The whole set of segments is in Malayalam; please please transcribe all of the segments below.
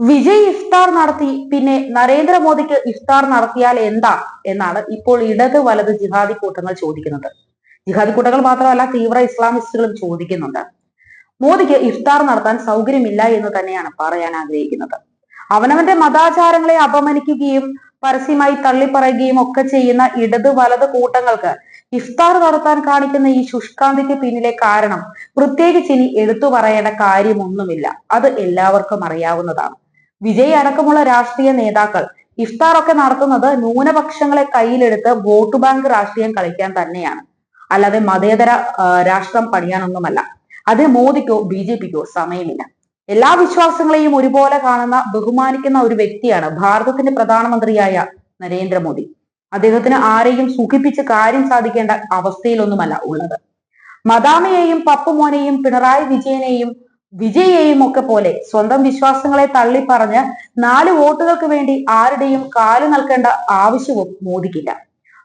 വിജയ് ഇഫ്താർ നടത്തി പിന്നെ നരേന്ദ്രമോദിക്ക് ഇഫ്താർ നടത്തിയാൽ എന്താ? എന്നാണ് ഇപ്പോൾ ഇടത് വലത് ജിഹാദി കൂട്ടങ്ങൾ ചോദിക്കുന്നത്. ജിഹാദി കൂട്ടങ്ങൾ മാത്രമല്ല തീവ്ര ഇസ്ലാമിസ്റ്റുകളും ചോദിക്കുന്നുണ്ട്. മോദിക്ക് ഇഫ്താർ നടത്താൻ സൗകര്യമില്ല എന്ന് തന്നെയാണ് പറയാൻ ആഗ്രഹിക്കുന്നത്. അവനവന്റെ മതാചാരങ്ങളെ അപമാനിക്കുകയും പരസ്യമായി തള്ളിപ്പറയുകയും ഒക്കെ ചെയ്യുന്ന ഇടത് വലത് കൂട്ടങ്ങൾക്ക് ഇഫ്താർ നടത്താൻ കാണിക്കുന്ന ഈ ശുഷ്കാന്തിക്ക് പിന്നിലെ കാരണം പ്രത്യേകിച്ച് ഇനി എടുത്തു പറയേണ്ട കാര്യമൊന്നുമില്ല. അത് എല്ലാവർക്കും അറിയാവുന്നതാണ്. വിജയ് അടക്കമുള്ള രാഷ്ട്രീയ നേതാക്കൾ ഇഫ്താർ ഒക്കെ നടത്തുന്നത് ന്യൂനപക്ഷങ്ങളെ കയ്യിലെടുത്ത് വോട്ട് ബാങ്ക് രാഷ്ട്രീയം കളിക്കാൻ തന്നെയാണ്. അല്ലാതെ മതേതര രാഷ്ട്രം പണിയാനൊന്നുമല്ല. അത് മോദിക്കോ ബി ജെ പിക്കോ സമയമില്ല. എല്ലാ വിശ്വാസങ്ങളെയും ഒരുപോലെ കാണുന്ന ബഹുമാനിക്കുന്ന ഒരു വ്യക്തിയാണ് ഭാരതത്തിന്റെ പ്രധാനമന്ത്രിയായ നരേന്ദ്രമോദി. അദ്ദേഹത്തിന് ആരെയും സുഖിപ്പിച്ച് കാര്യം സാധിക്കേണ്ട അവസ്ഥയിലൊന്നുമല്ല ഉള്ളത്. മദാമയെയും പപ്പുമോനെയും പിണറായി വിജയനെയും വിജയെയും ഒക്കെ പോലെ സ്വന്തം വിശ്വാസങ്ങളെ തള്ളി പറഞ്ഞ് നാല് വോട്ടുകൾക്ക് വേണ്ടി ആരുടെയും കാൽ നൽകേണ്ട ആവശ്യവും മോദിക്കില്ല.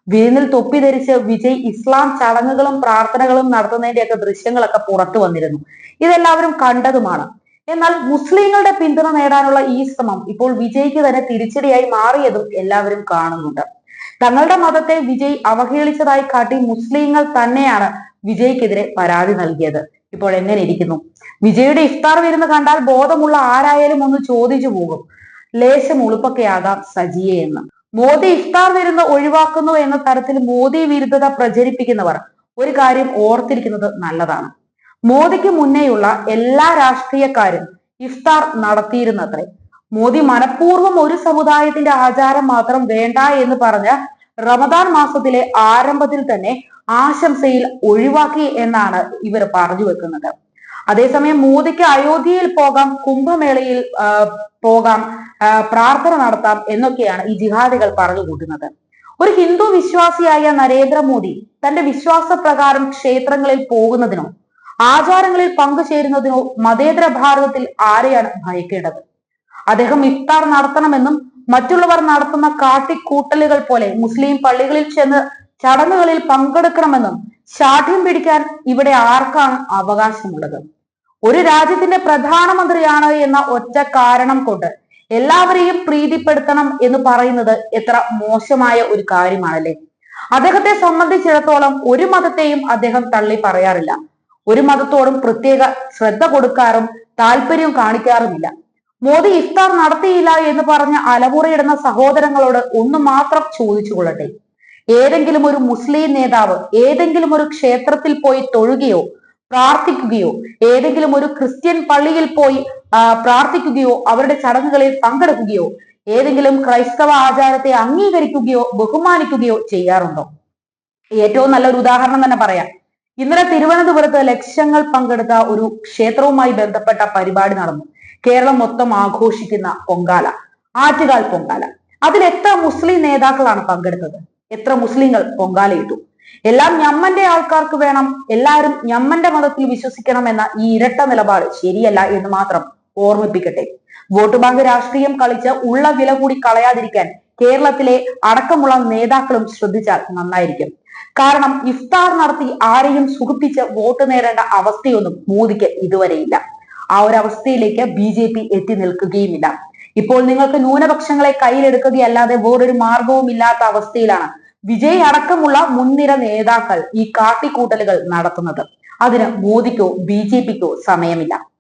വിരുന്നിൽ തൊപ്പി ധരിച്ച് വിജയ് ഇസ്ലാം ചടങ്ങുകളും പ്രാർത്ഥനകളും നടത്തുന്നതിന്റെയൊക്കെ ദൃശ്യങ്ങളൊക്കെ പുറത്തു വന്നിരുന്നു. ഇതെല്ലാവരും കണ്ടതുമാണ്. എന്നാൽ മുസ്ലിങ്ങളുടെ പിന്തുണ നേടാനുള്ള ഈ ശ്രമം ഇപ്പോൾ വിജയ്ക്ക് തന്നെ തിരിച്ചടിയായി മാറിയതും എല്ലാവരും കാണുന്നുണ്ട്. തങ്ങളുടെ മതത്തെ വിജയ് അവഹേളിച്ചതായി കാട്ടി മുസ്ലിങ്ങൾ തന്നെയാണ് വിജയ്ക്കെതിരെ പരാതി നൽകിയത്. ഇപ്പോൾ എങ്ങനെ ഇരിക്കുന്നു? വിജയുടെ ഇഫ്താർ വിരുന്ന് കണ്ടാൽ ബോധമുള്ള ആരായാലും ഒന്ന് ചോദിച്ചു പോകും. ലേശം ഉളുപ്പൊക്കെയാകാം സജിയെ എന്ന്. മോദി ഇഫ്താർ വിരുന്ന് ഒഴിവാക്കുന്നു എന്ന തരത്തിൽ മോദി വിരുദ്ധത പ്രചരിപ്പിക്കുന്നവർ ഒരു കാര്യം ഓർത്തിരിക്കുന്നത് നല്ലതാണ്. മോദിക്ക് മുന്നേയുള്ള എല്ലാ രാഷ്ട്രീയക്കാരും ഇഫ്താർ നടത്തിയിരുന്നത്രേ. മോദി മനഃപൂർവം ഒരു സമുദായത്തിന്റെ ആചാരം മാത്രം വേണ്ട എന്ന് പറഞ്ഞ് റമദാൻ മാസത്തിലെ ആരംഭത്തിൽ തന്നെ ആശംസയിൽ ഒഴിവാക്കി എന്നാണ് ഇവർ പറഞ്ഞു വെക്കുന്നത്. അതേസമയം മോദിക്ക് അയോധ്യയിൽ പോകാം കുംഭമേളയിൽ പോകാം പ്രാർത്ഥന നടത്താം എന്നൊക്കെയാണ് ഈ ജിഹാദികൾ പറഞ്ഞു കൂട്ടുന്നത്. ഒരു ഹിന്ദു വിശ്വാസിയായ നരേന്ദ്രമോദി തന്റെ വിശ്വാസപ്രകാരം ക്ഷേത്രങ്ങളിൽ പോകുന്നതിനോ ആചാരങ്ങളിൽ പങ്കുചേരുന്നതിനോ മതേതര ഭാരതത്തിൽ ആരെയാണ് ഭയക്കേണ്ടത്? അദ്ദേഹം ഇഫ്താർ നടത്തണമെന്നും മറ്റുള്ളവർ നടത്തുന്ന കാട്ടിക്കൂട്ടലുകൾ പോലെ മുസ്ലിം പള്ളികളിൽ ചെന്ന് ചടങ്ങുകളിൽ പങ്കെടുക്കണമെന്നും ശാഠ്യം പിടിക്കാൻ ഇവിടെ ആർക്കാണ് അവകാശമുള്ളത്? ഒരു രാജ്യത്തിന്റെ പ്രധാനമന്ത്രിയാണ് എന്ന ഒറ്റ കാരണം കൊണ്ട് എല്ലാവരെയും പ്രീതിപ്പെടുത്തണം എന്ന് പറയുന്നത് എത്ര മോശമായ ഒരു കാര്യമാണല്ലേ? അദ്ദേഹത്തെ സംബന്ധിച്ചിടത്തോളം ഒരു മതത്തെയും അദ്ദേഹം തള്ളി പറയാറില്ല. ഒരു മതത്തോടും പ്രത്യേക ശ്രദ്ധ കൊടുക്കാറും താല്പര്യവും കാണിക്കാറുമില്ല. മോദി ഇഫ്താർ നടത്തിയില്ല എന്ന് പറഞ്ഞ് അലമുറയിടുന്ന സഹോദരങ്ങളോട് ഒന്ന് മാത്രം ചോദിച്ചു കൊള്ളട്ടെ. ഏതെങ്കിലും ഒരു മുസ്ലിം നേതാവ് ഏതെങ്കിലും ഒരു ക്ഷേത്രത്തിൽ പോയി തൊഴുകയോ പ്രാർത്ഥിക്കുകയോ ഏതെങ്കിലും ഒരു ക്രിസ്ത്യൻ പള്ളിയിൽ പോയി പ്രാർത്ഥിക്കുകയോ അവരുടെ ചടങ്ങുകളിൽ പങ്കെടുക്കുകയോ ഏതെങ്കിലും ക്രൈസ്തവ ആചാരത്തെ അംഗീകരിക്കുകയോ ബഹുമാനിക്കുകയോ ചെയ്യാറുണ്ടോ? ഏറ്റവും നല്ലൊരു ഉദാഹരണം തന്നെ പറയാം. ഇന്നലെ തിരുവനന്തപുരത്ത് ലക്ഷങ്ങൾ പങ്കെടുത്ത ഒരു ക്ഷേത്രവുമായി ബന്ധപ്പെട്ട പരിപാടി നടന്നു. കേരളം മൊത്തം ആഘോഷിക്കുന്ന പൊങ്കാല ആറ്റുകാൽ പൊങ്കാല. അതിൽ എത്ര മുസ്ലിം നേതാക്കളാണ് പങ്കെടുത്തത്? എത്ര മുസ്ലിങ്ങൾ പൊങ്കാലയിട്ടു? എല്ലാം ഞമ്മന്റെ ആൾക്കാർക്ക് വേണം എല്ലാവരും ഞമ്മന്റെ മതത്തിൽ വിശ്വസിക്കണം എന്ന ഈ ഇരട്ട നിലപാട് ശരിയല്ല എന്ന് മാത്രം ഓർമ്മിപ്പിക്കട്ടെ. വോട്ട് ബാങ്ക് രാഷ്ട്രീയം കളിച്ച് ഉള്ള വില കൂടി കളയാതിരിക്കാൻ കേരളത്തിലെ അടക്കമുള്ള നേതാക്കളും ശ്രദ്ധിച്ചാൽ നന്നായിരിക്കും. കാരണം ഇഫ്താർ നടത്തി ആരെയും സുഖിപ്പിച്ച് വോട്ട് നേടേണ്ട അവസ്ഥയൊന്നും മോദിക്ക് ഇതുവരെയില്ല. ആ ഒരു അവസ്ഥയിലേക്ക് ബി ജെ പി എത്തി നിൽക്കുകയുമില്ല. ഇപ്പോൾ നിങ്ങൾക്ക് ന്യൂനപക്ഷങ്ങളെ കയ്യിലെടുക്കുകയല്ലാതെ വേറൊരു മാർഗവും ഇല്ലാത്ത അവസ്ഥയിലാണ് വിജയ് അടക്കമുള്ള മുൻനിര നേതാക്കൾ ഈ കാട്ടിക്കൂട്ടലുകൾ നടത്തുന്നത്. അതിന് മോദിക്കോ ബി ജെ പിക്കോ സമയമില്ല.